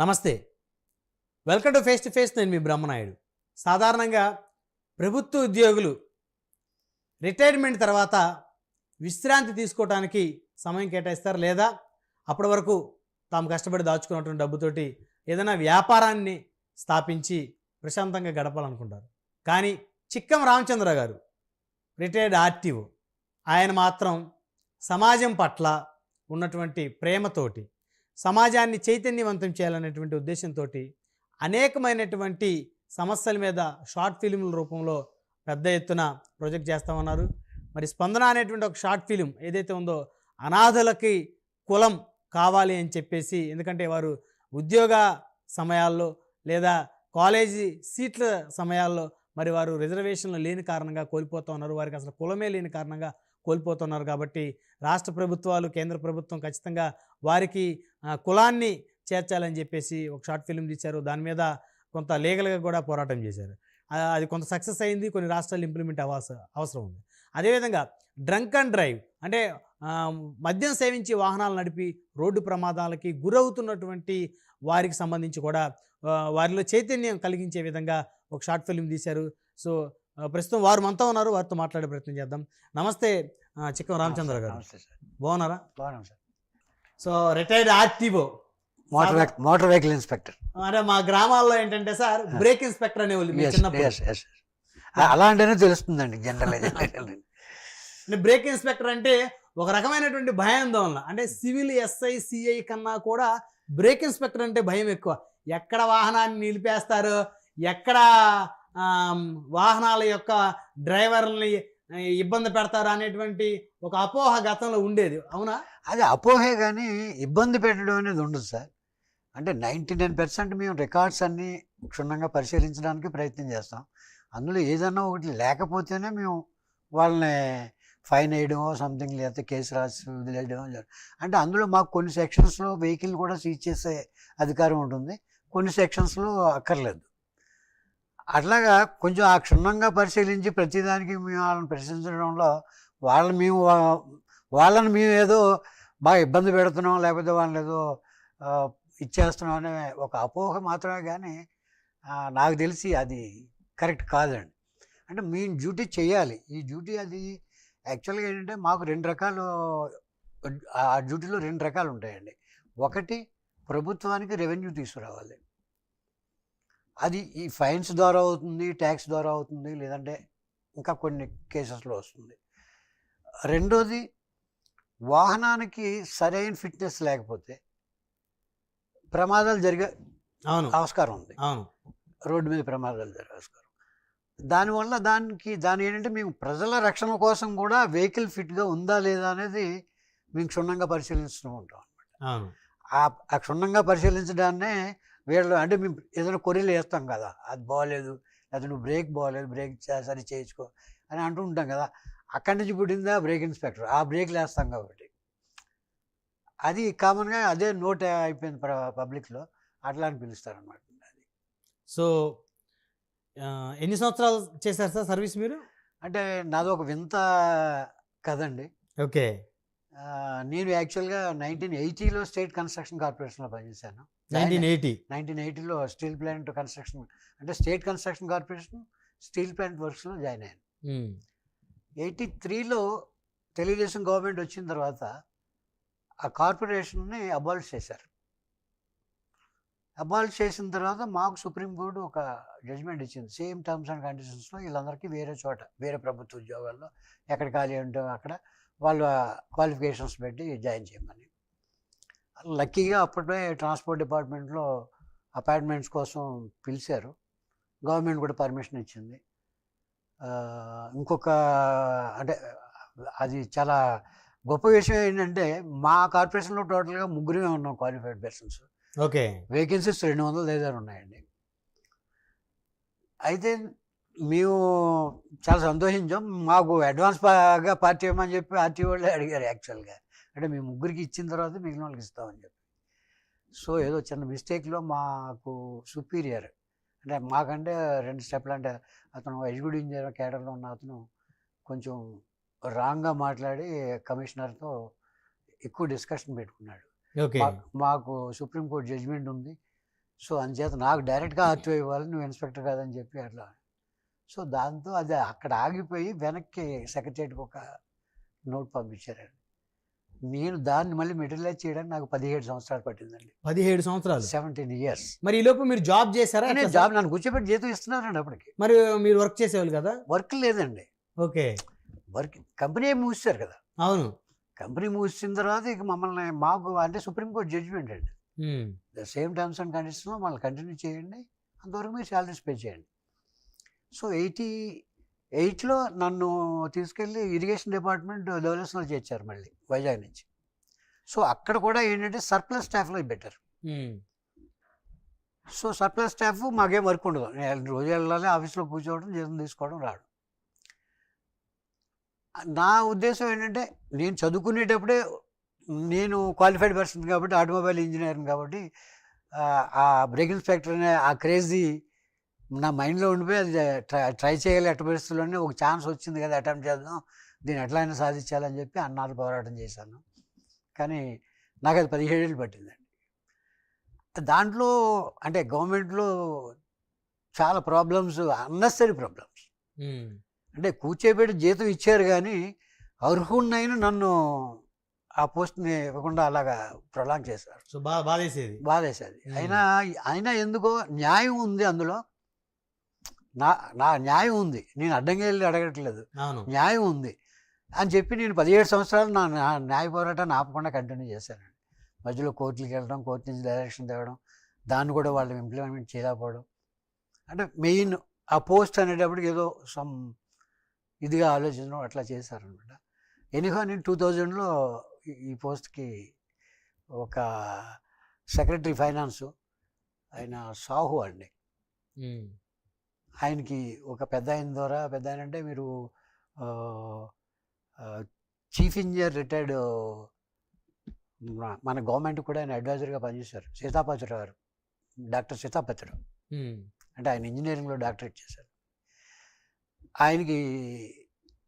నమస్తే. Welcome to face to face నేను మీ బ్రహ్మనాయుడు. సాధారణంగా ప్రభుత్వ ఉద్యోగులు రిటైర్మెంట్ తర్వాత విశ్రాంతి తీసుకోవడానికి సమయం కేటాయిస్తారు లేదా అప్పటి వరకు తాము కష్టపడి దాచుకున్నటువంటి డబ్బుతోటి ఏదైనా వ్యాపారాన్ని స్థాపించి ప్రశాంతంగా గడపాలనుకుంటారు. కానీ చిక్కం రామచంద్ర గారు రిటైర్డ్ ఆర్టీఓ ఆయన మాత్రం సమాజం పట్ల ఉన్నటువంటి ప్రేమతోటి సమాజాన్ని చైతన్యవంతం చేయాలనేటువంటి ఉద్దేశంతో అనేకమైనటువంటి సమస్యల మీద షార్ట్ ఫిలింల రూపంలో పెద్ద ఎత్తున ప్రొజెక్ట్ చేస్తామన్నారు. మరి స్పందన అనేటువంటి ఒక షార్ట్ ఫిలిం ఏదైతే ఉందో అనాథలకి కులం కావాలి అని చెప్పేసి ఎందుకంటే వారు ఉద్యోగ సమయాల్లో లేదా కాలేజీ సీట్ల సమయాల్లో మరి వారు రిజర్వేషన్లు లేని కారణంగా కోల్పోతూ ఉన్నారు. వారికి అసలు కులమే లేని కారణంగా కోల్పోతున్నారు కాబట్టి రాష్ట్ర ప్రభుత్వాలు కేంద్ర ప్రభుత్వం ఖచ్చితంగా వారికి కులాన్ని చేర్చాలని చెప్పేసి ఒక షార్ట్ ఫిల్మ్ తీశారు. దాని మీద కొంత లీగల్గా కూడా పోరాటం చేశారు. అది కొంత సక్సెస్ అయింది కొన్ని రాష్ట్రాలు ఇంప్లిమెంట్ అవ్వాల్సి అవసరం ఉంది. అదేవిధంగా డ్రంక్ అండ్ డ్రైవ్ అంటే మద్యం సేవించి వాహనాలు నడిపి రోడ్డు ప్రమాదాలకి గురవుతున్నటువంటి వారికి సంబంధించి కూడా వారిలో చైతన్యం కలిగించే విధంగా ఒక షార్ట్ ఫిల్మ్ తీశారు. సో ప్రస్తుతం వారు మనతో ఉన్నారు. వారితో మాట్లాడే ప్రయత్నం చేద్దాం. నమస్తే చిక్కం రామచంద్ర గారు. బాగున్నారా? బాగున్నాం sir. So retired RTO. Motor vehicle motor vehicle inspector. అంటే మా గ్రామాల్లో ఏంటంటే సార్ బ్రేక్ ఇన్స్పెక్టర్ అనేవాళ్ళు Yes, చిన్నప్పుడు. అలా అంటేనే తెలుస్తుందండి జనరల్ అంటే బ్రేక్ ఇన్స్పెక్టర్ అంటే ఒక రకమైనటువంటి భయాందోళన. అంటే సివిల్ ఎస్ఐ సిఐ కన్నా కూడా బ్రేక్ ఇన్స్పెక్టర్ అంటే భయం ఎక్కువ. ఎక్కడ వాహనాన్ని నిలిపేస్తారు? ఎక్కడ వాహనాల యొక్క డ్రైవర్ని ఇబ్బంది పెడతారు అనేటువంటి ఒక అపోహ గతంలో ఉండేది. అవునా? అది అపోహే కానీ ఇబ్బంది పెట్టడం అనేది ఉండదు సార్. అంటే నైంటీ నైన్ పర్సెంట్ మేము రికార్డ్స్ అన్నీ క్షుణ్ణంగా పరిశీలించడానికి ప్రయత్నం చేస్తాం. అందులో ఏదన్నా ఒకటి లేకపోతేనే మేము వాళ్ళని ఫైన్ వేయడమో సంథింగ్ లేకపోతే కేసు రాసి వదిలేయడమో అంటే అందులో మాకు కొన్ని సెక్షన్స్లో వెహికల్ కూడా సీజ్ చేసే అధికారం ఉంటుంది. కొన్ని సెక్షన్స్లో అక్కర్లేదు. అట్లాగా కొంచెం ఆ క్షుణ్ణంగా పరిశీలించి ప్రతిదానికి మేము వాళ్ళని ప్రశ్నించడంలో వాళ్ళని మేము వాళ్ళని మేము ఏదో బాగా ఇబ్బంది పెడుతున్నాం లేకపోతే వాళ్ళని ఏదో ఇచ్చేస్తున్నాం అనే ఒక అపోహ మాత్రమే కానీ నాకు తెలిసి అది కరెక్ట్ కాదండి. అంటే మీ డ్యూటీ చేయాలి. ఈ డ్యూటీ అది యాక్చువల్గా ఏంటంటే మాకు రెండు రకాలు ఆ డ్యూటీలో రెండు రకాలు ఉంటాయండి. ఒకటి ప్రభుత్వానికి రెవెన్యూ తీసుకురావాలి. అది ఈ ఫైన్స్ ద్వారా అవుతుంది ట్యాక్స్ ద్వారా అవుతుంది లేదంటే ఇంకా కొన్ని కేసెస్లో వస్తుంది. రెండోది వాహనానికి సరైన ఫిట్నెస్ లేకపోతే ప్రమాదాలు జరిగే అవును. ఆస్కారం ఉంది. అవును. రోడ్డు మీద ప్రమాదాలు జరిగే ఆస్కారం దానివల్ల దానికి దాని ఏంటంటే మేము ప్రజల రక్షణ కోసం కూడా వెహికల్ ఫిట్గా ఉందా లేదా అనేది మేము క్షుణ్ణంగా పరిశీలిస్తూ ఉంటాం ఆ ఆ క్షుణ్ణంగా పరిశీలించడాన్నే వీళ్ళు అంటే మేము ఏదైనా కొరీలు వేస్తాం కదా అది బాగాలేదు లేదా నువ్వు బ్రేక్ బాగాలేదు బ్రేక్ సరి చేయించుకో అని అంటూ ఉంటాం కదా అక్కడి నుంచి పుట్టిందా బ్రేక్ ఇన్స్పెక్టర్? ఆ బ్రేక్లు వేస్తాం కాబట్టి. అది కామన్గా అదే నోట్ అయిపోయింది పబ్లిక్లో అట్లా అని పిలుస్తారనమాట అది. సో ఎన్ని సంవత్సరాలు చేశారు సార్ సర్వీస్ మీరు? అంటే నాది ఒక వింత కదండి ఓకే. నేను యాక్చువల్గా నైన్టీన్ ఎయిటీలో స్టేట్ కన్స్ట్రక్షన్ కార్పొరేషన్లో పనిచేశాను. Nineteen eighty. నైన్టీన్ ఎయిటీలో స్టీల్ ప్లాంట్ కన్స్ట్రక్షన్ అంటే state construction corporation steel plant వర్క్స్లో join అయ్యాను. ఎయిటీ త్రీలో తెలుగుదేశం గవర్నమెంట్ వచ్చిన తర్వాత ఆ కార్పొరేషన్ని అబాలిష్ చేశారు. అబాలిష్ చేసిన తర్వాత మాకు సుప్రీంకోర్టు ఒక జడ్జిమెంట్ ఇచ్చింది. సేమ్ టర్మ్స్ అండ్ కండిషన్స్లో వీళ్ళందరికీ వేరే చోట వేరే ప్రభుత్వ ఉద్యోగాల్లో ఎక్కడ ఖాళీ ఉంటే అక్కడ వాళ్ళ క్వాలిఫికేషన్స్ పెట్టి జాయిన్ చేయమని. లక్కీగా అప్పటికే ట్రాన్స్పోర్ట్ డిపార్ట్మెంట్లో అపాయింట్మెంట్స్ కోసం పిలిచారు. గవర్నమెంట్ కూడా పర్మిషన్ ఇచ్చింది. ఇంకొక అంటే అది చాలా గొప్ప విషయం ఏంటంటే మా కార్పొరేషన్లో టోటల్గా ముగ్గురే ఉన్నాం క్వాలిఫైడ్ పర్సన్స్ ఓకే. వేకెన్సీస్ రెండు వందల దగ్గర ఉన్నాయండి. అయితే మేము చాలా సంతోషించాం. మాకు అడ్వాన్స్గా పార్టీ ఇవ్వమని చెప్పి ఆర్టీ వాళ్ళే అడిగారు యాక్చువల్గా అంటే మేము ముగ్గురికి ఇచ్చిన తర్వాత మిగిలిన వాళ్ళకి ఇస్తామని చెప్పి. సో ఏదో చిన్న మిస్టేక్లో మాకు సుపీరియర్ అంటే మాకంటే రెండు స్టెప్లు అంటే అతను ఎగ్జిక్యూటివ్ ఇంజనీర్ కేడర్లో ఉన్న అతను కొంచెం రాంగ్గా మాట్లాడి కమిషనర్తో ఎక్కువ డిస్కషన్ పెట్టుకున్నాడు. మాకు సుప్రీంకోర్టు జడ్జిమెంట్ ఉంది. సో అందుచేత నాకు డైరెక్ట్గా ఆర్టీఓ ఇవ్వాలి నువ్వు ఇన్స్పెక్టర్ కాదని చెప్పి అట్లా. సో దాంతో అది అక్కడ ఆగిపోయి వెనక్కి సెక్రటరీకి ఒక నోట్ పంపించారండి నేను దాన్ని మళ్ళీ మెటీరియలైజ్ చేయడానికి నాకు పదిహేడు సంవత్సరాలు పట్టిందండి. పదిహేడు సంవత్సరాలు. Seventeen years. మరి ఈ లోపు మీరు జాబ్ చేశారా? నేను జాబ్? నన్ను కూర్చోబెట్టి జీతం ఇస్తున్నారండి అప్పటికి. మరి మీరు వర్క్ చేసేవాళ్ళు కదా? వర్క్ లేదండి. ఓకే. వర్క్ కంపెనీ మూసారు కదా. అవును. కంపెనీ మూసిన తర్వాత ఇక మమ్మల్ని మాకు అంటే సుప్రీంకోర్టు జడ్జిమెంట్ అండి. ద సేమ్ టర్మ్స్ అండ్ కండిషన్లో మళ్ళీ కంటిన్యూ చేయండి. అంతవరకు మీరు శాలరీస్ పే చేయండి. సో ఎయిటీ ఎయిట్లో నన్ను తీసుకెళ్ళి ఇరిగేషన్ డిపార్ట్మెంట్ డెవలప్స్లో చేర్చారు మళ్ళీ వైజాగ్ నుంచి. సో అక్కడ కూడా ఏంటంటే సర్ప్లస్ స్టాఫ్లో ఉమ్, సో సర్ప్లస్ స్టాఫ్ మాకేం వర్క్ ఉండదు. నేను రోజు వెళ్ళాలి ఆఫీస్లో కూర్చోవడం జీతం తీసుకోవడం రావడం నా ఉద్దేశం ఏంటంటే నేను చదువుకునేటప్పుడే నేను క్వాలిఫైడ్ పర్సన్ కాబట్టి ఆటోమొబైల్ ఇంజనీరింగ్ కాబట్టి ఆ, ఆ బ్రేక్ ఇన్స్పెక్టర్ అనే ఆ క్రేజీ నా మైండ్లో ఉండిపోయి అది ట్రై ట్రై చేయాలి ఎట్టి పరిస్థితుల్లోనే ఒక ఛాన్స్ వచ్చింది కదా అటెంప్ట్ చేద్దాం దీన్ని ఎట్లయినా సాధించాలని చెప్పి అన్నాళ్ళు పోరాటం చేశాను. కానీ నాకు అది పదిహేడేళ్ళు పట్టిందండి. దాంట్లో అంటే గవర్నమెంట్లో చాలా ప్రాబ్లమ్స్ అన్నెసరీ ప్రాబ్లమ్స్. అంటే కూర్చోబెట్టి జీతం ఇచ్చారు కానీ అర్హున్నైన నన్ను ఆ పోస్ట్ని ఇవ్వకుండా అలాగా ప్రొలాంగ్ చేశారు. సో బాధేసేది. బాధేసేది. అయినా అయినా ఎందుకో న్యాయం ఉంది అందులో. నా నా న్యాయం ఉంది. నేను అడ్డంగా వెళ్ళి అడగట్లేదు. అవును. న్యాయం ఉంది. అని చెప్పి నేను పదిహేడు సంవత్సరాలు నా న్యాయ పోరాటాన్ని ఆపకుండా కంటిన్యూ చేశానండి. మధ్యలో కోర్టులకు వెళ్ళడం కోర్టు నుంచి డైరెక్షన్ తేవడం దాన్ని కూడా వాళ్ళు ఇంప్లిమెంట్ చేయలేకపోవడం. అంటే మెయిన్ ఆ పోస్ట్ అనేటప్పటికి ఏదో సమ్ ఇదిగా ఆలోచించడం అట్లా చేశారనమాట. ఎనీహో నేను టూ థౌజండ్లో ఈ పోస్ట్కి ఒక సెక్రటరీ ఫైనాన్సు ఆయన సాహు అండి. ఆయనకి ఒక పెద్ద ఆయన ద్వారా పెద్ద ఆయన అంటే మీరు చీఫ్ ఇంజనీర్ రిటైర్డ్ మన గవర్నమెంట్ కూడా ఆయన అడ్వైజర్గా పనిచేశారు. సీతాపతిరావు గారు డాక్టర్ సీతాపతిరావు. అంటే ఆయన ఇంజనీరింగ్లో డాక్టరేట్ చేశారు. ఆయనకి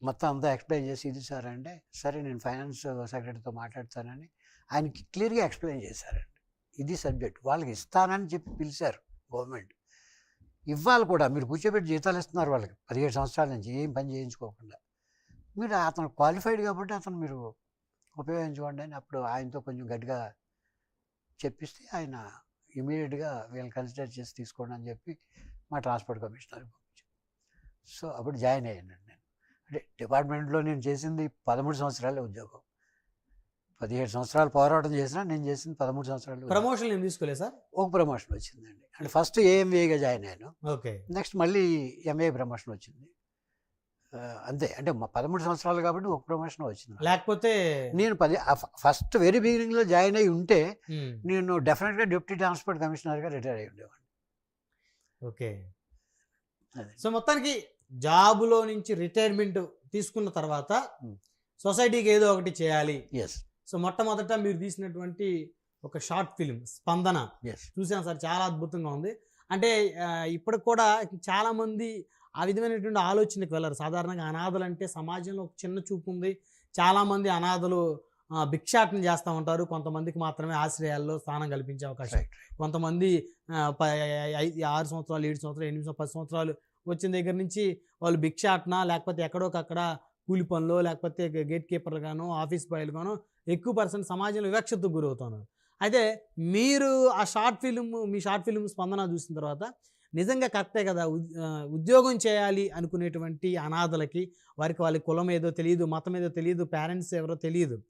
మొత్తం అంతా ఎక్స్ప్లెయిన్ చేసి ఇది సార్ అంటే సరే నేను ఫైనాన్స్ సెక్రటరీతో మాట్లాడతానని ఆయనకి క్లియర్గా ఎక్స్ప్లెయిన్ చేశారండి. ఇది సబ్జెక్ట్. వాళ్ళకి ఇస్తానని చెప్పి పిలిచారు గవర్నమెంట్. ఇవ్వాలి కూడా. మీరు కూర్చోబెట్టి జీతాలు ఇస్తున్నారు వాళ్ళకి. పదిహేడు సంవత్సరాల నుంచి ఏం పని చేయించుకోకుండా. మీరు అతను క్వాలిఫైడ్ కాబట్టి అతను మీరు ఉపయోగించుకోండి అని అప్పుడు ఆయనతో కొంచెం గట్టిగా చెప్పిస్తే ఆయన ఇమీడియట్గా వీళ్ళని కన్సిడర్ చేసి తీసుకోండి అని చెప్పి మా ట్రాన్స్పోర్ట్ కమిషనర్ పంపించారు సో అప్పుడు జాయిన్ అయ్యాను నేను. అంటే డిపార్ట్మెంట్లో నేను చేసింది పదమూడు సంవత్సరాలే ఉద్యోగం. పదిహేడు సంవత్సరాలు పోరాటం చేసినా నేను చేసింది పదమూడు సంవత్సరాలు. ప్రమోషన్ ఏం తీసుకోలేదు సార్? ఒక ప్రమోషన్ వచ్చిందండి. అంటే ఫస్ట్ ఏఎంఏగా జాయిన్ అయ్యాను. ఓకే. నెక్స్ట్ మళ్ళీ ఎంఏ ప్రమోషన్ వచ్చింది. అంతే. అంటే మా పదమూడు సంవత్సరాలు కాబట్టి ఒక ప్రమోషన్ వచ్చింది. లేకపోతే నేను పది ఫస్ట్ వెరీ బిగినింగ్లో జాయిన్ అయి ఉంటే నేను డెఫినెట్గా డిప్యూటీ ట్రాన్స్పోర్ట్ కమిషనర్గా రిటైర్ అయ్యి ఉండేవాడిని. ఓకే. అదే. సో మొత్తానికి జాబులో నుంచి రిటైర్మెంట్ తీసుకున్న తర్వాత. సొసైటీకి ఏదో ఒకటి చేయాలి. ఎస్ సో మొట్టమొదట మీరు తీసినటువంటి ఒక షార్ట్ ఫిల్మ్ స్పందన. చూసాను సార్ చాలా అద్భుతంగా ఉంది. అంటే ఇప్పటికి కూడా చాలా మంది ఆ విధమైనటువంటి ఆలోచనకు వెళ్ళరు. సాధారణంగా అనాథలు అంటే సమాజంలో ఒక చిన్న చూపు ఉంది. చాలా మంది అనాథలు భిక్షాటన చేస్తూ ఉంటారు. కొంతమందికి మాత్రమే ఆశ్రయాల్లో స్థానం కల్పించే అవకాశం. కొంతమంది ఆరు సంవత్సరాలు ఏడు సంవత్సరాలు ఎనిమిది సంవత్సరాలు పది సంవత్సరాలు వచ్చిన దగ్గర నుంచి వాళ్ళు భిక్షాటన లేకపోతే ఎక్కడోకక్కడ కూలి పనులు లేకపోతే గేట్ కీపర్లు గాను ఆఫీస్ బాయ్లు గాను ఎక్కువ పర్సెంట్ సమాజంలో వివక్షతకు గురవుతున్నారు. అయితే మీరు ఆ షార్ట్ ఫిల్మ్ మీ షార్ట్ ఫిల్మ్ స్పందన చూసిన తర్వాత నిజంగా కరెక్టే కదా? ఉద్- ఉద్యోగం చేయాలి అనుకునేటువంటి అనాథలకి వారికి వాళ్ళ కులం ఏదో తెలియదు మతం ఏదో తెలియదు పేరెంట్స్ ఎవరో తెలియదు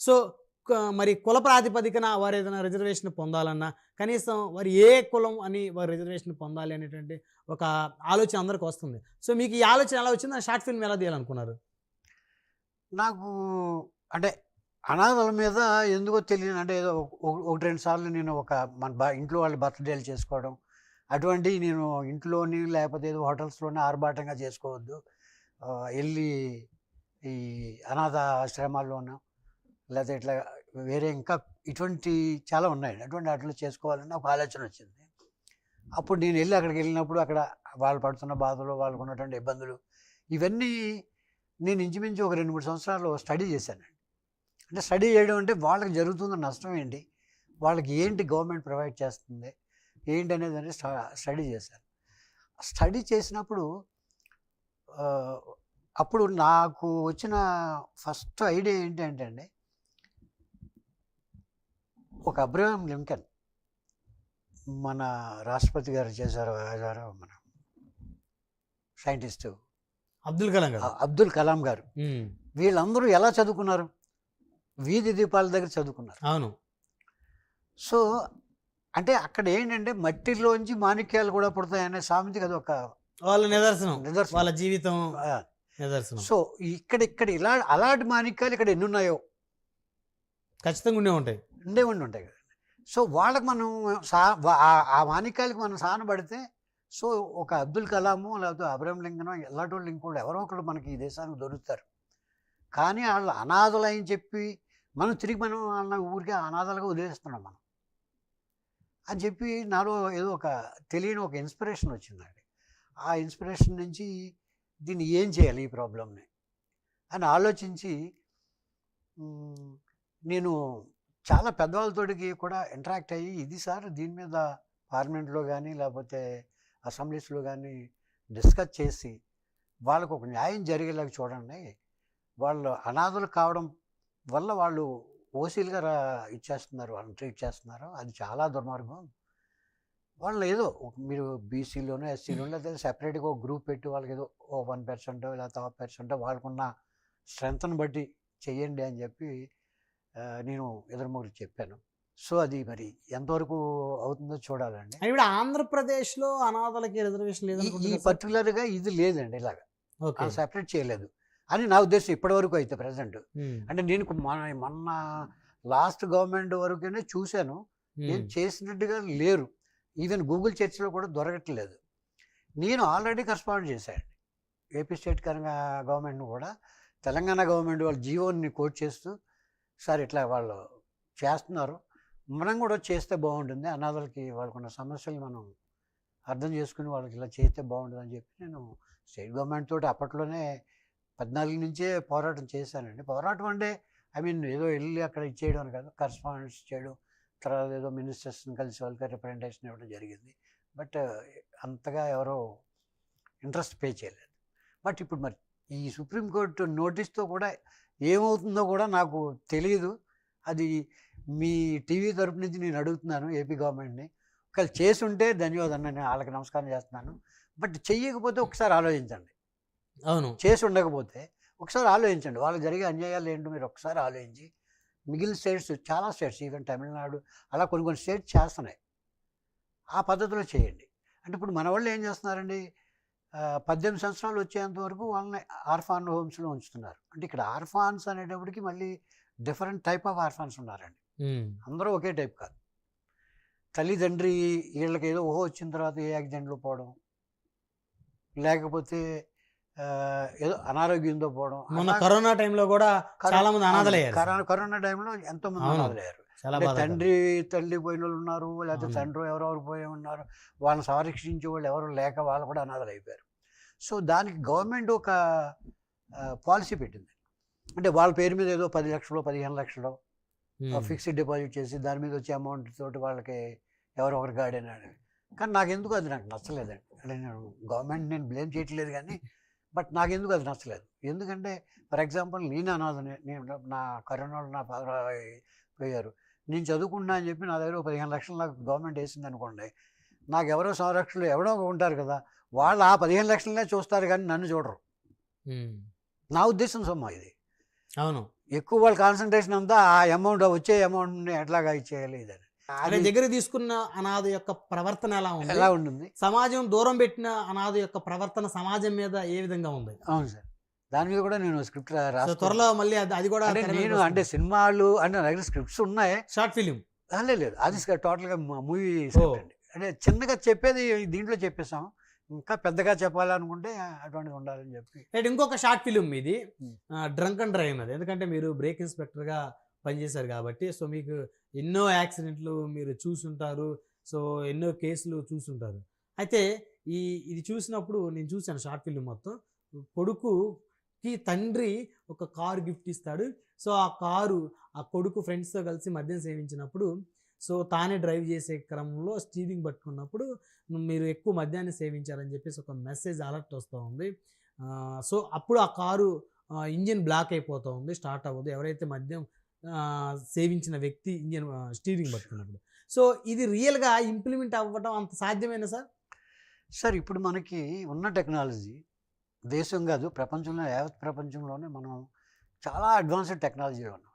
సో మరి కుల ప్రాతిపదికన వారు ఏదైనా రిజర్వేషన్ పొందాలన్నా కనీసం వారు ఏ కులం అని వారు రిజర్వేషన్ పొందాలి అనేటువంటి ఒక ఆలోచన అందరికి వస్తుంది. సో మీకు ఈ ఆలోచన ఎలా వచ్చింది? షార్ట్ ఫిల్మ్ ఎలా తీయాలనుకున్నారు? నాకు అంటే అనాథల మీద ఎందుకో తెలియదు అంటే ఏదో ఒక- ఒకటి రెండు సార్లు నేను ఒక మన బా ఇంట్లో వాళ్ళ బర్త్డేలు చేసుకోవడం అటువంటి నేను ఇంట్లోని లేకపోతే ఏదో హోటల్స్లోనే ఆర్భాటంగా చేసుకోవద్దు. వెళ్ళి ఈ అనాథ ఆశ్రమాల్లోనూ లేకపోతే ఇట్లా వేరే ఇంకా ఇటువంటి చాలా ఉన్నాయి. అటువంటి వాటిలో చేసుకోవాలని ఒక ఆలోచన వచ్చింది. అప్పుడు నేను వెళ్ళి అక్కడికి వెళ్ళినప్పుడు అక్కడ వాళ్ళు పడుతున్న బాధలు వాళ్ళకు ఉన్నటువంటి ఇబ్బందులు ఇవన్నీ నేను ఇంచుమించు ఒక రెండు మూడు సంవత్సరాలు స్టడీ చేశానండి అంటే స్టడీ చేయడం అంటే వాళ్ళకి జరుగుతున్న నష్టం ఏంటి? వాళ్ళకి ఏంటి గవర్నమెంట్ ప్రొవైడ్ చేస్తుంది? ఏంటి అనేది అనేది స్టడీ చేశాను స్టడీ చేసినప్పుడు అప్పుడు నాకు వచ్చిన ఫస్ట్ ఐడియా ఏంటంటే అండి ఒక అబ్రహం లింకన్ మన రాష్ట్రపతి గారు చేశారు గారు మన సైంటిస్టు అబ్దుల్ కలాం గారు. అబ్దుల్ కలాం గారు. వీళ్ళందరూ ఎలా చదువుకున్నారు? వీధి దీపాల దగ్గర చదువుకున్నారు. అవును. సో అంటే అక్కడ ఏంటంటే మట్టిలోంచి మాణిక్యాలు కూడా పుడతాయనే సామెత కదా ఒక వాళ్ళ నిదర్శనం. నిదర్శనం. వాళ్ళ జీవితం నిదర్శనం. సో ఇక్కడ ఇక్కడ ఇలా అలాంటి మాణిక్యాలు ఇక్కడ ఎన్ని ఉన్నాయో ఖచ్చితంగా ఉండే ఉంటాయి. ఉండే ఉండి ఉంటాయి. సో వాళ్ళకి మనం సా ఆ- ఆ మాణిక్యాలకి మనం సాన పడితే సో ఒక అబ్దుల్ కలాము లేకపోతే అబ్రహం లింకనో ఎల్లటో వాళ్ళు ఎవరో ఒకళ్ళు మనకి ఈ దేశానికి దొరుకుతారు. కానీ వాళ్ళు అనాథలు అని చెప్పి మనం తిరిగి మనం వాళ్ళ ఊరికే అనాథలుగా వదిలేస్తున్నాం మనం. అని చెప్పి నాలో ఏదో ఒక తెలియని ఒక ఇన్స్పిరేషన్ వచ్చిందండి. ఆ ఇన్స్పిరేషన్ నుంచి దీన్ని ఏం చేయాలి ఈ ప్రాబ్లమ్ని? అని ఆలోచించి నేను చాలా పెద్దవాళ్ళతోటికి కూడా ఇంటరాక్ట్ అయ్యి ఇది సార్ దీని మీద పార్లమెంట్లో కానీ లేకపోతే అసెంబ్లీస్లో కానీ డిస్కస్ చేసి వాళ్ళకు ఒక న్యాయం జరిగేలాగా చూడండి. వాళ్ళు అనాథలు కావడం వల్ల వాళ్ళు ఓసీలుగా రా ఇచ్చేస్తున్నారు వాళ్ళని ట్రీట్ చేస్తున్నారు. అది చాలా దుర్మార్గం. వాళ్ళు ఏదో మీరు బీసీలోనో ఎస్సీలోనో లేదా సెపరేట్గా ఒక గ్రూప్ పెట్టి వాళ్ళకి ఏదో ఓ వన్ పర్సెంట్ లేకపోతే హాఫ్ పర్సెంట్ వాళ్ళకున్న స్ట్రెంగ్త్ని బట్టి చెయ్యండి అని చెప్పి నేను నేను ఎదురుమూరికి చెప్పాను. సో అది మరి ఎంతవరకు అవుతుందో చూడాలండి. ఇప్పుడు ఆంధ్రప్రదేశ్లో అనాథలకి రిజర్వేషన్ ఈ- ఈ? పర్టికులర్గా ఇది లేదండి ఇలాగ. సెపరేట్ చేయలేదు. అని నా ఉద్దేశం ఇప్పటివరకు అయితే ప్రజెంట్. అంటే నేను మన మొన్న లాస్ట్ గవర్నమెంట్ వరకునే చూశాను. ఉమ్, చేసినట్టుగా లేరు. ఈవెన్ గూగుల్ చర్చ్లో కూడా దొరకట్లేదు. నేను ఆల్రెడీ కరెస్పాండ్ చేశాను. ఏపీ స్టేట్ కనుక గవర్నమెంట్ను కూడా. తెలంగాణ గవర్నమెంట్ వాళ్ళ జీవోని కోట్ చేస్తూ సార్ ఇట్లా వాళ్ళు చేస్తున్నారు. మనం కూడా చేస్తే బాగుంటుంది. అనాథలకి వాళ్ళకున్న సమస్యలు మనం అర్థం చేసుకుని వాళ్ళకి ఇలా చేస్తే బాగుంటుంది అని చెప్పి నేను స్టేట్ గవర్నమెంట్ తోటి అప్పట్లోనే పద్నాలుగు నుంచే పోరాటం చేశానండి. పోరాటం అంటే ఐ మీన్ ఏదో వెళ్ళి అక్కడ ఇచ్చేయడం అని కాదు కరస్పాండెన్స్ చేయడం తర్వాత ఏదో మినిస్టర్స్ని కలిసి వాళ్ళకి రిప్రజెంటేషన్ ఇవ్వడం జరిగింది. బట్ అంతగా ఎవరో ఇంట్రెస్ట్ పే చేయలేదు. బట్ ఇప్పుడు మరి ఈ సుప్రీంకోర్టు నోటీస్తో కూడా ఏమవుతుందో కూడా నాకు తెలియదు అది మీ టీవీ తరపు నుంచి నేను అడుగుతున్నాను ఏపీ గవర్నమెంట్ని. ఒకవేళ చేసి ఉంటే ధన్యవాదాలు నేను వాళ్ళకి నమస్కారం చేస్తున్నాను. బట్ చెయ్యకపోతే ఒకసారి ఆలోచించండి. అవును. చేసి ఉండకపోతే ఒకసారి ఆలోచించండి. వాళ్ళకి జరిగే అన్యాయాలు ఏంటో మీరు ఒకసారి ఆలోచించి మిగిలిన స్టేట్స్ చాలా స్టేట్స్ ఈవెన్ తమిళనాడు అలా కొన్ని కొన్ని స్టేట్స్ చేస్తున్నాయి. ఆ పద్ధతిలో చేయండి. అంటే ఇప్పుడు మన వాళ్ళు ఏం చేస్తున్నారండి? పద్దెనిమిది సంవత్సరాలు వచ్చేంత వరకు వాళ్ళని ఆర్ఫాన్ హోమ్స్లో ఉంచుతున్నారు. అంటే ఇక్కడ ఆర్ఫాన్స్ అనేటప్పటికి మళ్ళీ డిఫరెంట్ టైప్ ఆఫ్ ఆర్ఫాన్స్ ఉన్నారండి. అందరూ ఒకే టైప్ కాదు. తల్లిదండ్రి వీళ్ళకి ఏదో ఓహో వచ్చిన తర్వాత ఏ యాక్సిడెంట్లో పోవడం లేకపోతే ఏదో అనారోగ్యంతో పోవడం అలా కరోనా టైంలో కూడా చాలా మంది అనాథలయ్యారు. కరోనా కరోనా టైంలో ఎంతో మంది. అనాథలయ్యారు. తండ్రి తల్లి పోయిన వాళ్ళు ఉన్నారు లేకపోతే. తండ్రి ఎవరెవరు పోయి ఉన్నారు వాళ్ళని సంరక్షించే వాళ్ళు ఎవరు లేక వాళ్ళు కూడా అనాథలు అయిపోయారు సో దానికి గవర్నమెంట్ ఒక పాలసీ పెట్టింది. అంటే వాళ్ళ పేరు మీద ఏదో పది లక్షలు పదిహేను లక్షలు ఫిక్స్డ్ డిపాజిట్ చేసి దాని మీద వచ్చే అమౌంట్ తోటి వాళ్ళకి ఎవరో ఒకరు గార్డెన్ కానీ నాకు ఎందుకు అది నాకు నచ్చలేదండి అంటే నేను గవర్నమెంట్ నేను బ్లేమ్ చేయట్లేదు కానీ బట్ నాకు ఎందుకు అది నచ్చలేదు. ఎందుకంటే ఫర్ ఎగ్జాంపుల్ నేను అనాథనే నేను నా కరోనాలో నా ఫాదర్ పోయారు నేను చదువుకున్నా అని చెప్పి నా దగ్గర పదిహేను లక్షలు నాకు గవర్నమెంట్ వేసింది అనుకోండి నాకు ఎవరో సంరక్షణలు ఎవరో ఉంటారు కదా వాళ్ళు ఆ పదిహేను లక్షలనే చూస్తారు కానీ నన్ను చూడరు. నా ఉద్దేశం సొమ్మ ఇది. అవును. ఎక్కువ వాళ్ళ కాన్సన్ట్రేషన్ అంతా ఆ అమౌంట్ వచ్చే అమౌంట్ని ఎట్లాగా ఇచ్చేయాలి ఇదని అది దగ్గర తీసుకున్న అనాథ యొక్క ప్రవర్తన ఎలా ఉంది? ఎలా ఉంటుంది? సమాజం దూరం పెట్టిన అనాథ యొక్క ప్రవర్తన సమాజం మీద ఏ విధంగా ఉంది? అవును సార్. దాని మీద కూడా నేను స్క్రిప్ట్ రాసి త్వరలో మళ్ళీ అది కూడా నేను. అంటే సినిమాలు అంటే నా దగ్గర స్క్రిప్ట్స్ ఉన్నాయి. షార్ట్ ఫిలిం లేదు లేదు. అది టోటల్గా మూవీ స్క్రిప్ట్ అండి. అంటే చిన్నగా చెప్పేది దీంట్లో చెప్పేసాం ఇంకా పెద్దగా చెప్పాలనుకుంటే అటువంటిది ఉండాలని చెప్పి. రైట్ ఇంకొక షార్ట్ ఫిలిం ఇది. డ్రంక్ అండ్ డ్రైవ్ అది ఎందుకంటే మీరు బ్రేక్ ఇన్స్పెక్టర్గా పనిచేశారు కాబట్టి సో మీకు ఎన్నో యాక్సిడెంట్లు మీరు చూసుంటారు సో ఎన్నో కేసులు చూసుంటారు. అయితే ఈ ఇది చూసినప్పుడు నేను చూశాను షార్ట్ ఫిలిం మొత్తం. కొడుకుకి తండ్రి ఒక కారు గిఫ్ట్ ఇస్తాడు. సో ఆ కారు ఆ కొడుకు ఫ్రెండ్స్తో కలిసి మద్యం సేవించినప్పుడు సో తానే డ్రైవ్ చేసే క్రమంలో స్టీరింగ్ పట్టుకున్నప్పుడు మీరు ఎక్కువ మద్యాన్ని సేవించారని చెప్పేసి ఒక మెసేజ్ అలర్ట్ వస్తూ ఉంది. సో అప్పుడు ఆ కారు ఇంజిన్ బ్లాక్ అయిపోతూ ఉంది స్టార్ట్ అవ్వదు. ఎవరైతే మద్యం సేవించిన వ్యక్తి ఇంజిన్ స్టీరింగ్ పట్టుకున్నప్పుడు. సో ఇది రియల్గా ఇంప్లిమెంట్ అవ్వడం అంత సాధ్యమేనా సార్? సార్ ఇప్పుడు మనకి ఉన్న టెక్నాలజీ దేశం కాదు ప్రపంచంలో యావత్ ప్రపంచంలోనే మనం చాలా అడ్వాన్స్డ్ టెక్నాలజీలో ఉన్నాం.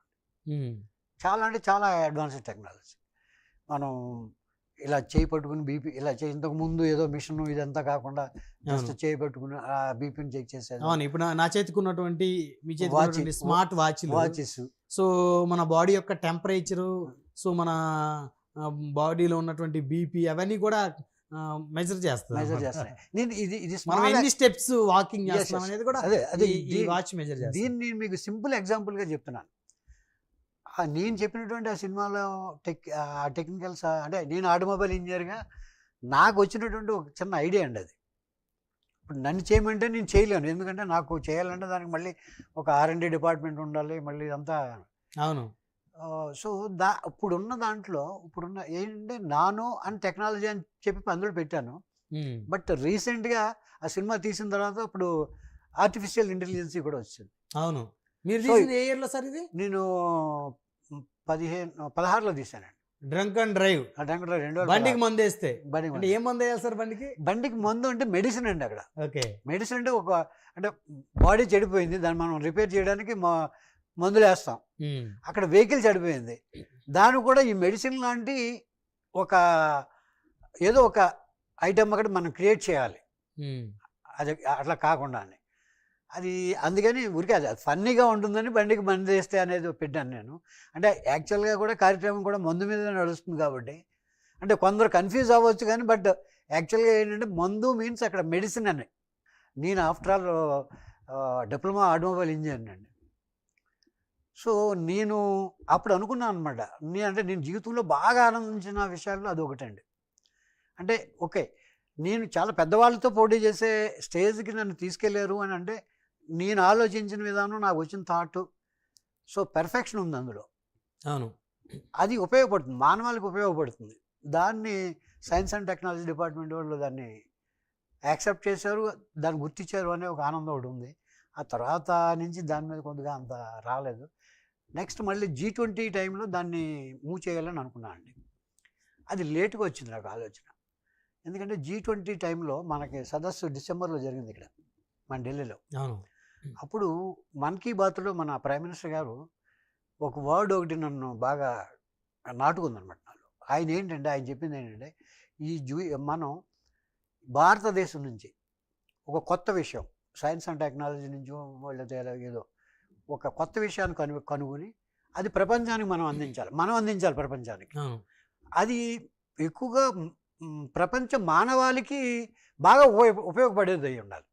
చాలా అంటే చాలా అడ్వాన్స్డ్ టెక్నాలజీ. మనం ఇలా చేయి పట్టుకుని బీపీ ఇలా చేయి ఇంతకు ముందు ఏదో మిషన్ ఇదంతా కాకుండా జస్ట్. చేయి పట్టుకుని ఆ బీపీని చెక్ చేసేది అవును ఇప్పుడు నా- నా చేతికున్నటువంటి మీ చేతికి ఉన్నటువంటి స్మార్ట్ వాచ్ వాచెస్ సో మన బాడీ యొక్క టెంపరేచరు సో మన బాడీలో ఉన్నటువంటి బీపీ అవన్నీ కూడా మెజర్ చేస్తుంది మెజర్. చేస్తాయి నేను ఇది ఇది మనం ఎన్ని స్టెప్స్ వాకింగ్ చేస్తున్నాం yes. అనేది కూడా అదే అదే ఈ- వాచ్ మెజర్ చేస్తుంది దీన్ని మీకు సింపుల్ ఎగ్జాంపుల్గా చెప్తున్నాను నేను చెప్పినటువంటి ఆ సినిమాలో టెక్ ఆ టెక్నికల్స్ అంటే నేను ఆటోమొబైల్ ఇంజనీర్గా నాకు వచ్చినటువంటి ఒక చిన్న ఐడియా అండి అది. ఇప్పుడు నన్ను చేయమంటే నేను చేయలేను. ఎందుకంటే నాకు చేయాలంటే దానికి మళ్ళీ ఒక ఆర్ అండ్ డిపార్ట్మెంట్ ఉండాలి మళ్ళీ ఇదంతా. అవును. సో దా ఇప్పుడున్న దాంట్లో ఇప్పుడున్న ఏంటంటే నానో అండ్ టెక్నాలజీ అని చెప్పి అందులో పెట్టాను. బట్ రీసెంట్గా ఆ సినిమా తీసిన తర్వాత ఇప్పుడు ఆర్టిఫిషియల్ ఇంటెలిజెన్సీ కూడా వచ్చింది. అవును. మీరు ఏ ఇయర్లో సార్ ఇది? నేను పదిహేను పదహారులో తీశానండి డ్రంక్ అండ్ డ్రైవ్ ఆ టైంలో రెండు బండికి. మందు వేస్తే మందు. ఏం మందు వేయాలి సార్ బండికి బండికి మందు అంటే మెడిసిన్ అండి అక్కడ ఓకే మెడిసిన్ అంటే ఒక అంటే బాడీ చెడిపోయింది దాన్ని మనం రిపేర్ చేయడానికి మా మందులు వేస్తాం. అక్కడ వెహికల్ చెడిపోయింది దాన్ని కూడా ఈ మెడిసిన్ లాంటి ఒక ఏదో ఒక ఐటమ్ అక్కడ మనం క్రియేట్ చేయాలి. అది అట్లా కాకుండా. అది అందుకని ఊరికే అది ఫన్నీగా ఉంటుందని బండికి బండి చేస్తే అనేది పెట్టాను నేను. అంటే యాక్చువల్గా కూడా కార్యక్రమం కూడా మందు మీద నడుస్తుంది కాబట్టి. అంటే కొందరు కన్ఫ్యూజ్ అవ్వచ్చు కానీ బట్ యాక్చువల్గా ఏంటంటే మందు మీన్స్ అక్కడ మెడిసిన్ అని. నేను after all diploma automobile engineer అండి. సో నేను అప్పుడు అనుకున్నాను అనమాట నేను అంటే నేను జీవితంలో బాగా ఆనందించిన విషయాల్లో అది ఒకటండి. అంటే ఓకే నేను చాలా పెద్దవాళ్ళతో పోటీ చేసే స్టేజ్కి నన్ను తీసుకెళ్ళారు అని అంటే నేను ఆలోచించిన విధానం నాకు వచ్చిన థాట్ సో పెర్ఫెక్షన్ ఉంది అందులో. అవును. అది ఉపయోగపడుతుంది మానవాళికి ఉపయోగపడుతుంది. దాన్ని సైన్స్ అండ్ టెక్నాలజీ డిపార్ట్మెంట్ వాళ్ళు దాన్ని యాక్సెప్ట్ చేశారు దాన్ని గుర్తించారు అనే ఒక ఆనందం ఒకటి ఉంది. ఆ తర్వాత నుంచి దాని మీద కొద్దిగా అంత రాలేదు. నెక్స్ట్ మళ్ళీ జీ ట్వంటీ టైంలో దాన్ని మూవ్ చేయాలని అనుకున్నాను అండి. అది లేట్గా వచ్చింది నాకు ఆలోచన. ఎందుకంటే జీ ట్వంటీ టైంలో మనకి సదస్సు డిసెంబర్లో జరిగింది ఇక్కడ మన ఢిల్లీలో. అవును. అప్పుడు మన్ కీ బాత్లో మన ప్రైమ్ మినిస్టర్ గారు ఒక వర్డ్ ఒకటి నన్ను బాగా నాటుకుందనమాట నాలో. ఆయన ఏంటంటే ఆయన చెప్పింది ఏంటంటే ఈ జూ మనం భారతదేశం నుంచి ఒక కొత్త విషయం సైన్స్ అండ్ టెక్నాలజీ నుంచి లేకపోతే ఏదో ఒక కొత్త విషయాన్ని కను కనుగొని అది ప్రపంచానికి మనం అందించాలి. మనం అందించాలి ప్రపంచానికి. అది ఎక్కువగా ప్రపంచ మానవాళికి బాగా ఉపయోగ ఉపయోగపడేది అయి ఉండాలి.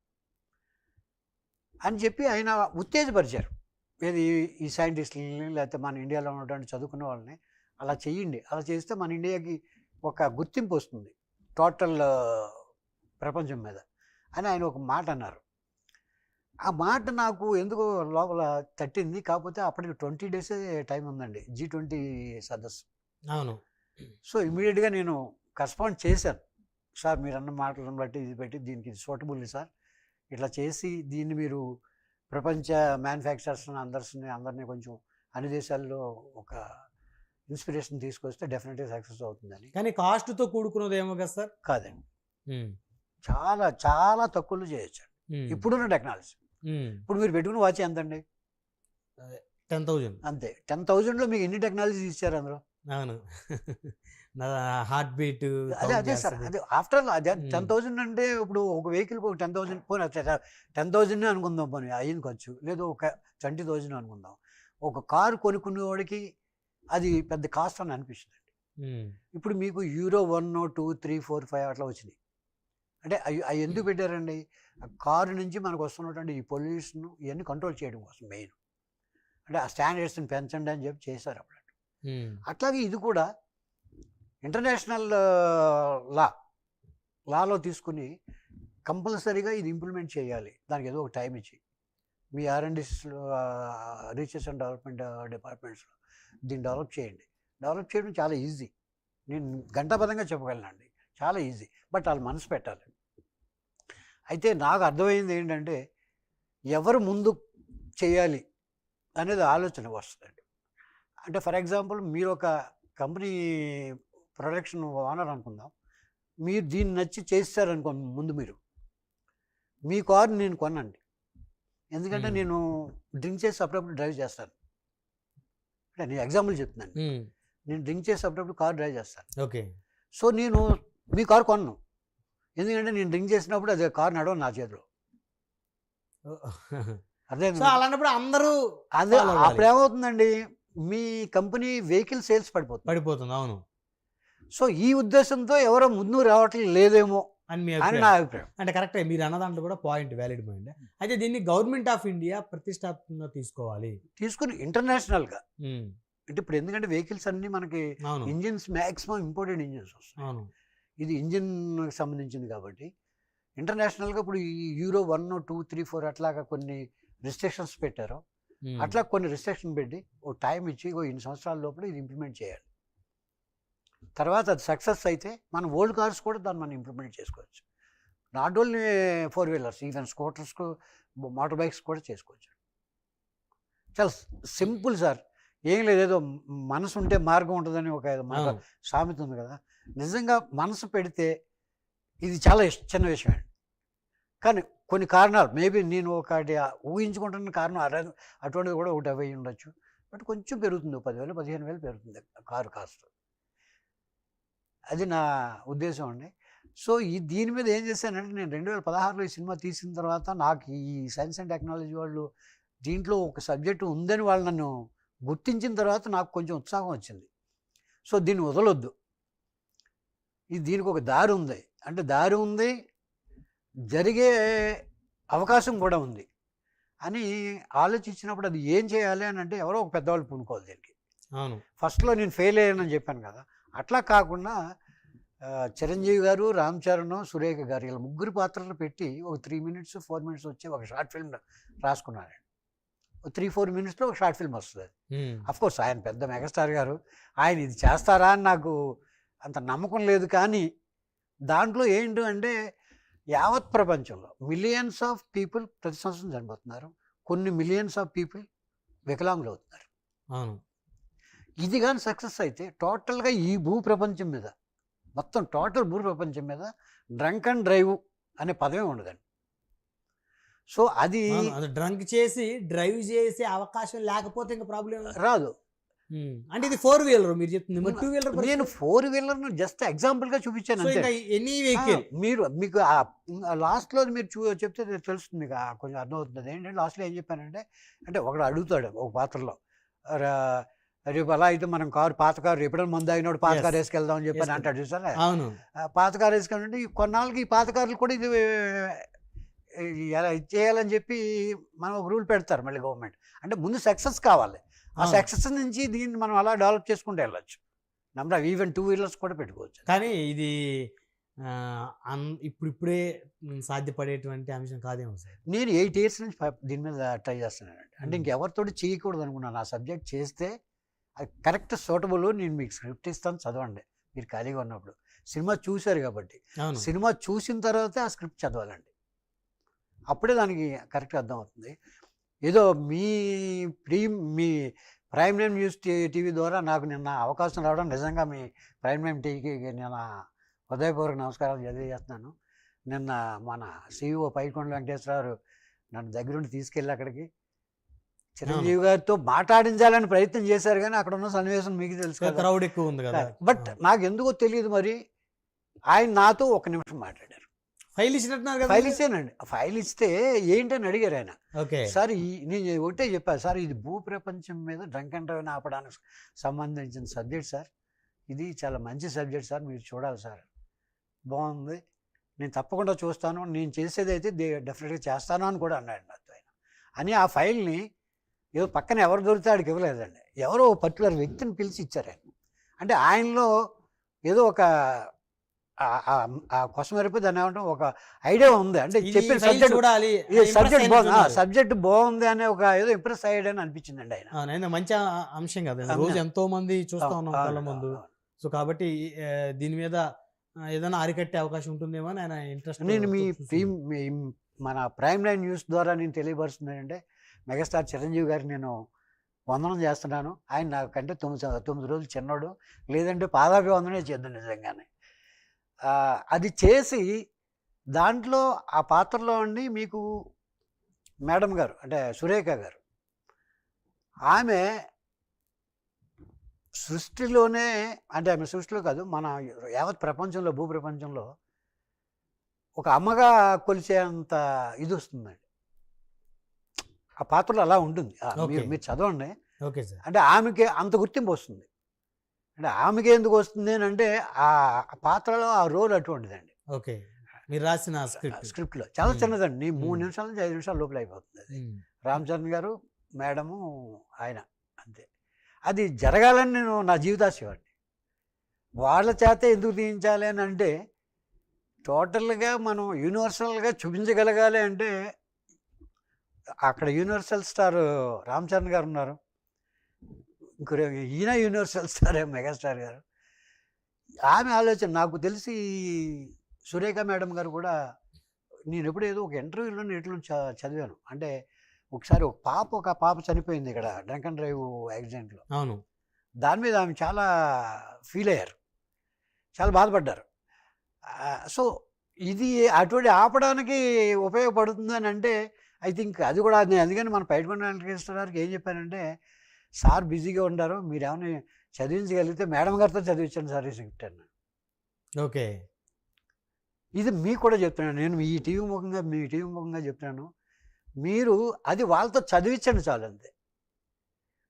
అని చెప్పి ఆయన ఉత్తేజపరిచారు. ఏది ఈ సైంటిస్టులని లేకపోతే మన ఇండియాలో ఉన్నటువంటి చదువుకున్న వాళ్ళని అలా చెయ్యండి. అలా చేస్తే మన ఇండియాకి ఒక గుర్తింపు వస్తుంది. టోటల్ ప్రపంచం మీద అని ఆయన ఒక మాట అన్నారు. ఆ మాట నాకు ఎందుకో లోపల తట్టింది. కాకపోతే అప్పటికి ట్వంటీ డేసే టైం ఉందండి. జీ ట్వంటీ సదస్సు. అవును. సో ఇమీడియట్గా నేను కరెస్పాండ్ చేశాను. సార్ మీరు అన్న మాటలను బట్టి ఇది పెట్టి దీనికి ఇది సూటబుల్ సార్. ఇట్లా చేసి దీన్ని మీరు ప్రపంచ మ్యానుఫ్యాక్చరర్స్ని అందరిని అందరినీ కొంచెం అన్ని దేశాల్లో ఒక ఇన్స్పిరేషన్ తీసుకొస్తే డెఫినెట్గా సక్సెస్ అవుతుందని. కానీ కాస్ట్తో కూడుకున్నది ఏమో కదా సార్? కాదండి. చాలా చాలా తక్కువలో చేయొచ్చు. ఇప్పుడున్న టెక్నాలజీ. ఇప్పుడు మీరు పెట్టుకుని వాచ్ ఎంత అండి టెన్ థౌజండ్. అంతే. టెన్ థౌజండ్లో మీకు ఎన్ని టెక్నాలజీస్ ఇచ్చారు అందులో? అవును. హార్ట్ బీట్ అదే అదే సార్. అదే ఆఫ్టర్ ఆల్ అదే. టెన్ థౌజండ్ అంటే ఇప్పుడు ఒక వెహికల్కి ఒక టెన్ థౌజండ్ పోనీ టెన్ థౌజండ్ అనుకుందాం పోనీ అయ్యింది ఖర్చు. లేదు ఒక ట్వంటీ థౌజండ్ అనుకుందాం. ఒక కారు కొనుక్కునేవాడికి అది పెద్ద కాస్ట్ అని అనిపిస్తుంది. ఇప్పుడు మీకు euro one two three four five అట్లా వచ్చినాయి. అంటే అవి అవి ఎందుకు పెట్టారండి? ఆ కారు నుంచి మనకు వస్తున్నటువంటి ఈ పొల్యూషన్ ఇవన్నీ కంట్రోల్ చేయడం కోసం మెయిన్ అంటే ఆ స్టాండర్డ్స్ని పెంచండి అని చెప్పి చేశారు అప్పుడు అట్లాగే ఇది కూడా ఇంటర్నేషనల్ లా లాలో తీసుకుని కంపల్సరీగా ఇది ఇంప్లిమెంట్ చేయాలి. దానికి ఏదో ఒక టైం ఇచ్చి. మీ ఆర్ఎండిస్ రీసెర్చ్ అండ్ డెవలప్మెంట్ డిపార్ట్మెంట్స్లో దీన్ని డెవలప్ చేయండి. డెవలప్ చేయడం చాలా ఈజీ. నేను గంటాపదంగా చెప్పగలనండి. చాలా ఈజీ. బట్ వాళ్ళు మనసు పెట్టాలి. అయితే నాకు అర్థమైంది ఏంటంటే ఎవరు ముందు చేయాలి అనేది ఆలోచన వస్తుందండి. అంటే ఫర్ ఎగ్జాంపుల్ మీరు ఒక కంపెనీ ప్రొడక్షన్ ఓనర్ అనుకుందాం. మీరు దీన్ని నచ్చి చేస్తారనుకో ముందు మీరు. మీ కారు నేను కొనండి ఎందుకంటే. నేను డ్రింక్ చేసి అప్పుడప్పుడు డ్రైవ్ చేస్తాను. అంటే నేను ఎగ్జాంపుల్ చెప్తున్నాను. నేను డ్రింక్ చేసి అప్పుడప్పుడు కార్ డ్రైవ్ చేస్తాను. ఓకే. సో నేను మీ కారు కొన్నాను ఎందుకంటే నేను డ్రింక్ చేసినప్పుడు అది కారు నడవదు నా చేతిలో. అదే అలాంటప్పుడు అందరూ అదే. అప్పుడు ఏమవుతుందండి మీ కంపెనీ వెహికల్ సేల్స్ పడిపోతుంది. పడిపోతుంది. అవును. సో ఈ ఉద్దేశంతో ఎవరో ముందు రావట్లేదు లేదేమో అని మీ అని. నా అభిప్రాయం. అంటే కరెక్టే మీరు అన్న దాంట్లో కూడా పాయింట్ వ్యాలిడ్ పాయింట్ అయితే దీన్ని గవర్నమెంట్ ఆఫ్ ఇండియా ప్రతిష్టాత్మకంగా తీసుకోవాలి. తీసుకుని ఇంటర్నేషనల్గా ఉమ్, అంటే ఇప్పుడు ఎందుకంటే వెహికల్స్ అన్ని మనకి ఇంజిన్స్ మ్యాక్సిమం ఇంపోర్టెడ్ ఇంజిన్స్ వస్తాయి. ఇది ఇంజిన్ సంబంధించింది కాబట్టి ఇంటర్నేషనల్గా ఇప్పుడు ఈ euro one two three four అట్లాగా కొన్ని రిస్ట్రిక్షన్స్ పెట్టారు. అట్లా కొన్ని రిస్ట్రిక్షన్ పెట్టి ఓ టైం ఇచ్చి ఓ ఇన్ని సంవత్సరాల లోపల ఇది ఇంప్లిమెంట్ చేయాలి. తర్వాత అది సక్సెస్ అయితే మన ఓల్డ్ కార్స్ కూడా దాన్ని మనం ఇంప్లిమెంట్ చేసుకోవచ్చు. Not only four wheelers even scooters motor bikes కూడా చేసుకోవచ్చు. చాలా సింపుల్ సార్. ఏం లేదు ఏదో మనసు ఉంటే మార్గం ఉంటుందని ఒక మాట సామెత ఉంది కదా. నిజంగా మనసు పెడితే ఇది చాలా చిన్న విషయం అండి కానీ కొన్ని కారణాలు మేబీ నేను ఒకటి ఊహించుకుంటున్న కారణం అర అటువంటిది కూడా ఒకటి అవి ఉండొచ్చు బట్ కొంచెం పెరుగుతుంది పదివేలు పదిహేను వేలు పెరుగుతుంది కారు కాస్ట్. అది నా ఉద్దేశం అండి. సో ఈ దీని మీద ఏం చేశానంటే నేను రెండు వేల పదహారులో ఈ సినిమా తీసిన తర్వాత నాకు ఈ సైన్స్ అండ్ టెక్నాలజీ వాళ్ళు దీంట్లో ఒక సబ్జెక్టు ఉందని వాళ్ళు నన్ను గుర్తించిన తర్వాత నాకు కొంచెం ఉత్సాహం వచ్చింది. సో దీన్ని వదలొద్దు. ఇది దీనికి ఒక దారి ఉంది. అంటే దారి ఉంది జరిగే అవకాశం కూడా ఉంది. అని ఆలోచించినప్పుడు అది ఏం చేయాలి అని అంటే ఎవరో ఒక పెద్దవాళ్ళు పూనుకోవాలి దీనికి. అవును. ఫస్ట్లో నేను ఫెయిల్ అయ్యానని చెప్పాను కదా. అట్లా కాకుండా చిరంజీవి గారు రామ్ చరణ్ సురేఖ గారు ఇలా ముగ్గురు పాత్రలు పెట్టి ఒక త్రీ మినిట్స్ ఫోర్ మినిట్స్ వచ్చి ఒక షార్ట్ ఫిల్మ్ రాసుకున్నారండి త్రీ ఫోర్ మినిట్స్లో ఒక షార్ట్ ఫిల్మ్ వస్తుంది కోర్స్ ఆయన పెద్ద మెగాస్టార్ గారు. ఆయన ఇది చేస్తారా అని నాకు అంత నమ్మకం లేదు కానీ దాంట్లో ఏంటి అంటే యావత్ ప్రపంచంలో మిలియన్స్ ఆఫ్ పీపుల్ ప్రతి సంవత్సరం చనిపోతున్నారు. కొన్ని మిలియన్స్ ఆఫ్ పీపుల్ వికలాంగులు అవుతున్నారు అవును. ఇది కానీ సక్సెస్ అయితే టోటల్గా ఈ భూ ప్రపంచం మీద మొత్తం టోటల్ భూ ప్రపంచం మీద డ్రంక్ అండ్ డ్రైవ్ అనే పదమే ఉండదండి. సో అది డ్రంక్ చేసి డ్రైవ్ చేసే అవకాశం లేకపోతే ఇంకా ప్రాబ్లం రాదు. అంటే ఇది ఫోర్ వీలర్ మీరు చెప్తుంది. టూ వీలర్ నేను ఫోర్ వీలర్ను జస్ట్ ఎగ్జాంపుల్గా చూపించాను సో అంతే. ఇంకా ఎనీ వెహికల్. మీరు మీకు లాస్ట్లో మీరు చూ చెప్తే తెలుస్తుంది మీకు కొంచెం అర్థమవుతుంది. ఏంటంటే లాస్ట్లో ఏం చెప్పానంటే అంటే ఒకడు అడుగుతాడు ఒక పాత్రలో రేపు అలా అయితే మనం కారు పాత కారు ఎప్పుడైనా మందు అయినోడు పాత. కారు వేసుకెళ్దాం అని Yes. అంటాడు చూసారా? అవును. పాత కారు వేసుకెళ్ళంటే ఈ కొన్నాళ్ళకి ఈ పాత కార్లు కూడా ఇది ఎలా ఇది చేయాలని చెప్పి మనం ఒక రూల్ పెడతారు మళ్ళీ గవర్నమెంట్. అంటే ముందు సక్సెస్ కావాలి. ఆ. సక్సెస్ నుంచి దీన్ని మనం అలా డెవలప్ చేసుకుంటూ వెళ్ళొచ్చు. నెంబర్ ఈవెన్ టూ వీలర్స్ కూడా పెట్టుకోవచ్చు. కానీ ఇది ఇప్పుడు ఇప్పుడే సాధ్యపడేటువంటి అంశం కాదేమో సార్. నేను ఎయిట్ ఇయర్స్ నుంచి దీని మీద ట్రై చేస్తున్నానండి. అంటే. ఇంకెవరితోటి చేయకూడదు అనుకున్నాను ఆ సబ్జెక్ట్ చేస్తే అది కరెక్ట్ సూటబుల్ నేను మీకు స్క్రిప్ట్ ఇస్తాను చదవండి. మీరు ఖాళీగా ఉన్నప్పుడు. సినిమా చూశారు కాబట్టి. సినిమా చూసిన తర్వాతే ఆ స్క్రిప్ట్ చదవాలండి. అప్పుడే దానికి కరెక్ట్ అర్థమవుతుంది. ఏదో మీ ప్రీ మీ ప్రైమ్ నైమ్ న్యూస్ టీవీ ద్వారా నాకు నిన్న అవకాశం రావడం నిజంగా మీ ప్రైమ్ నైమ్ టీవీకి నిన్న హృదయపూర్వక నమస్కారాలు తెలియజేస్తున్నాను. నిన్న మన సిఇఓ పైకొండ వెంకటేశ్వరరావు నన్ను దగ్గరుండి తీసుకెళ్ళి అక్కడికి చిరంజీవి గారితో మాట్లాడించాలని ప్రయత్నం చేశారు కానీ అక్కడ ఉన్న సన్నివేశం మీకు తెలుసు క్రౌడ్ ఎక్కువ ఉంది కదా. బట్ నాకు ఎందుకో తెలియదు మరి. ఆయన నాతో ఒక నిమిషం మాట్లాడారు. ఫైల్ ఇచ్చినట్టున్నారు కదా ఫైల్ ఇచ్చానండి. ఫైల్ ఇస్తే ఏంటని అడిగారు ఆయన. ఓకే. సార్ నేను ఒకటే చెప్పాను సార్ ఇది భూ ప్రపంచం మీద డ్రంక్ అండ్ డ్రైవ్ ఆపడానికి సంబంధించిన సబ్జెక్ట్ సార్. ఇది చాలా మంచి సబ్జెక్ట్ సార్ మీరు చూడాలి సార్. బాగుంది. నేను తప్పకుండా చూస్తాను. నేను చేసేది అయితే డెఫినెట్గా చేస్తాను అని కూడా అన్నాడు నాతో ఆయన. అని ఆ ఫైల్ని ఏదో పక్కన ఎవరు దొరికితే ఆడికి ఇవ్వలేదండి. ఎవరో పర్టికులర్ వ్యక్తిని పిలిచి ఇచ్చారు ఆయన. అంటే ఆయనలో ఏదో ఒక ఆ- ఆ- ఆ కోసం వరకు దాన్ని ఏమంటాం ఒక ఐడియా ఉంది. అంటే చెప్పిన సబ్జెక్ట్ చూడాలి సబ్జెక్ట్ బాగుంది. సబ్జెక్ట్ బాగుంది అనే ఒక ఏదో ఇంప్రెస్ అయ్యాడని అనిపించిందండి ఆయన. అవును, అయినా మంచి అంశం కదా. రోజు ఎంతో మంది చూస్తా ఉన్నాం కళ్ళ ముందు. సో కాబట్టి దీని మీద ఏదైనా అరికట్టే అవకాశం ఉంటుందేమో అని ఆయన ఇంట్రెస్ట్ నేను మీ మన ప్రైమ్ లైన్ న్యూస్ ద్వారా నేను తెలియపరుస్తుంది ఏంటంటే మెగాస్టార్ చిరంజీవి గారు నేను వందనం చేస్తున్నాను. ఆయన నాకంటే తొమ్మిది తొమ్మిది రోజులు చిన్నోడు. లేదంటే పాదాభివందనే చేద్దాం నిజంగానే. అది చేసి దాంట్లో ఆ పాత్రలో ఉండి మీకు మేడం గారు అంటే సురేఖ గారు. ఆమె సృష్టిలోనే అంటే ఆమె సృష్టిలో కాదు మన యావత్ ప్రపంచంలో భూ ప్రపంచంలో ఒక అమ్మగా కొలిచేంత ఇది వస్తుందండి ఆ పాత్రలో అలా ఉంటుంది. మీరు. మీరు చదవండి. Okay sir. అంటే ఆమెకి అంత గుర్తింపు వస్తుంది. అంటే ఆమెకి ఎందుకు వస్తుంది అని అంటే ఆ పాత్రలో ఆ రోల్ అటువంటిదండి. ఓకే. మీరు రాసిన స్క్రిప్ట్. స్క్రిప్ట్లో. చాలా. చిన్నదండి. మూడు. నిమిషాల నుంచి ఐదు నిమిషాల లోపల అయిపోతుంది అది. రామ్ చరణ్ గారు మేడము ఆయన అంతే. అది జరగాలని నేను నా జీవితాశయం వాళ్ళ చేత ఎందుకు తీయించాలి అని అంటే టోటల్గా మనం యూనివర్సల్గా చూపించగలగాలి అంటే అక్కడ యూనివర్సల్ స్టార్ రామ్ చరణ్ గారు ఉన్నారు. ఇంకొక ఈయన యూనివర్సల్ స్టార్ మెగాస్టార్ గారు. ఆమె ఆలోచన నాకు తెలిసి సురేఖ మేడం గారు కూడా నేను ఎప్పుడు ఏదో ఒక ఇంటర్వ్యూలో ఇట్లా చదివాను. అంటే ఒకసారి ఒక పాప ఒక పాప చనిపోయింది ఇక్కడ డ్రంక్ అండ్ డ్రైవ్ యాక్సిడెంట్లో. అవును. దాని మీద ఆమె చాలా ఫీల్ అయ్యారు. చాలా బాధపడ్డారు. సో ఇది అటువంటి ఆపడానికి ఉపయోగపడుతుంది అని అంటే ఐ థింక్ అది కూడా నేను అందుకని మన పైటకొండ వెంకటేశ్వర గారికి ఏం చెప్పానంటే సార్ బిజీగా ఉండారు మీరు ఏమైనా చదివించగలిగితే మేడం గారితో చదివించండి సార్ ఈ స్క్రిప్ట్ అన్న ఓకే. ఇది మీకు కూడా చెప్తున్నాను నేను ఈ టీవీ ముఖంగా మీ టీవీ ముఖంగా చెప్తున్నాను. మీరు అది వాళ్ళతో చదివించండి చాలు అంతే.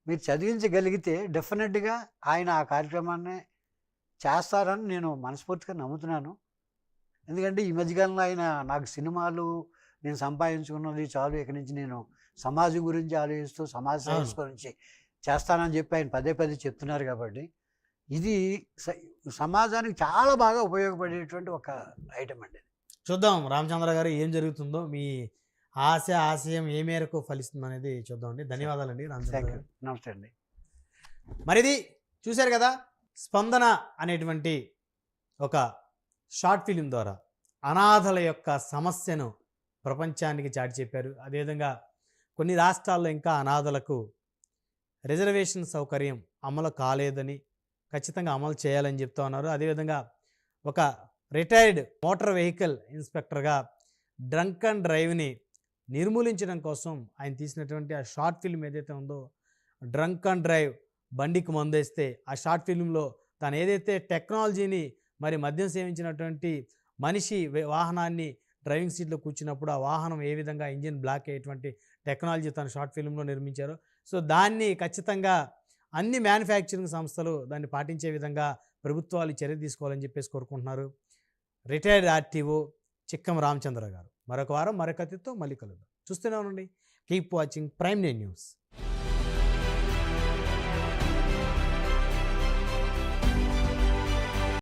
మీరు చదివించగలిగితే డెఫినెట్గా ఆయన ఆ కార్యక్రమాన్ని చేస్తారని నేను మనస్ఫూర్తిగా నమ్ముతున్నాను. ఎందుకంటే ఈ మధ్యకాలంలో ఆయన నాకు సినిమాలు నేను సంపాదించుకున్నది చాలు. ఇక్కడి నుంచి నేను సమాజం గురించి ఆలోచిస్తూ సమాజ సేవ గురించి చేస్తానని చెప్పి ఆయన పదే పదే చెప్తున్నారు కాబట్టి ఇది సమాజానికి చాలా బాగా ఉపయోగపడేటువంటి ఒక ఐటమ్ అండి చూద్దాం రామచంద్ర గారు ఏం జరుగుతుందో మీ ఆశ ఆశయం ఏ మేరకు ఫలిస్తుంది అనేది చూద్దామండి ధన్యవాదాలండి రామచంద్ర గారు. నమస్తే అండి. మరిది చూశారు కదా స్పందన అనేటువంటి ఒక షార్ట్ ఫిలిం ద్వారా అనాథల యొక్క సమస్యను ప్రపంచానికి చాటి చెప్పారు. అదేవిధంగా కొన్ని రాష్ట్రాల్లో ఇంకా అనాథలకు రిజర్వేషన్ సౌకర్యం అమలు కాలేదని ఖచ్చితంగా అమలు చేయాలని చెప్తా ఉన్నారు. అదేవిధంగా ఒక రిటైర్డ్ మోటార్ వెహికల్ ఇన్స్పెక్టర్గా డ్రంక్ అండ్ డ్రైవ్ని నిర్మూలించడం కోసం ఆయన తీసినటువంటి ఆ షార్ట్ ఫిల్మ్ ఏదైతే ఉందో డ్రంక్ అండ్ డ్రైవ్ బండికి మందేస్తే ఆ షార్ట్ ఫిల్మ్లో తను ఏదైతే టెక్నాలజీని మరి మద్యం సేవించినటువంటి మనిషి వాహనాన్ని డ్రైవింగ్ సీట్లో కూర్చున్నప్పుడు ఆ వాహనం ఏ విధంగా ఇంజిన్ బ్లాక్ అయ్యేటువంటి టెక్నాలజీ తన షార్ట్ ఫిల్మ్లో నిర్మించారు. సో దాన్ని ఖచ్చితంగా అన్ని మ్యానుఫ్యాక్చరింగ్ సంస్థలు దాన్ని పాటించే విధంగా ప్రభుత్వాలు చర్య తీసుకోవాలని చెప్పేసి కోరుకుంటున్నారు. రిటైర్డ్ ఆర్టీఓ చిక్కం రామచంద్ర గారు. మరొక వారం మరొక అతిథితో మళ్ళీ కలుద్దాం. చూస్తూనే ఉండండి. కీప్ వాచింగ్ ప్రైమ్ నే న్యూస్.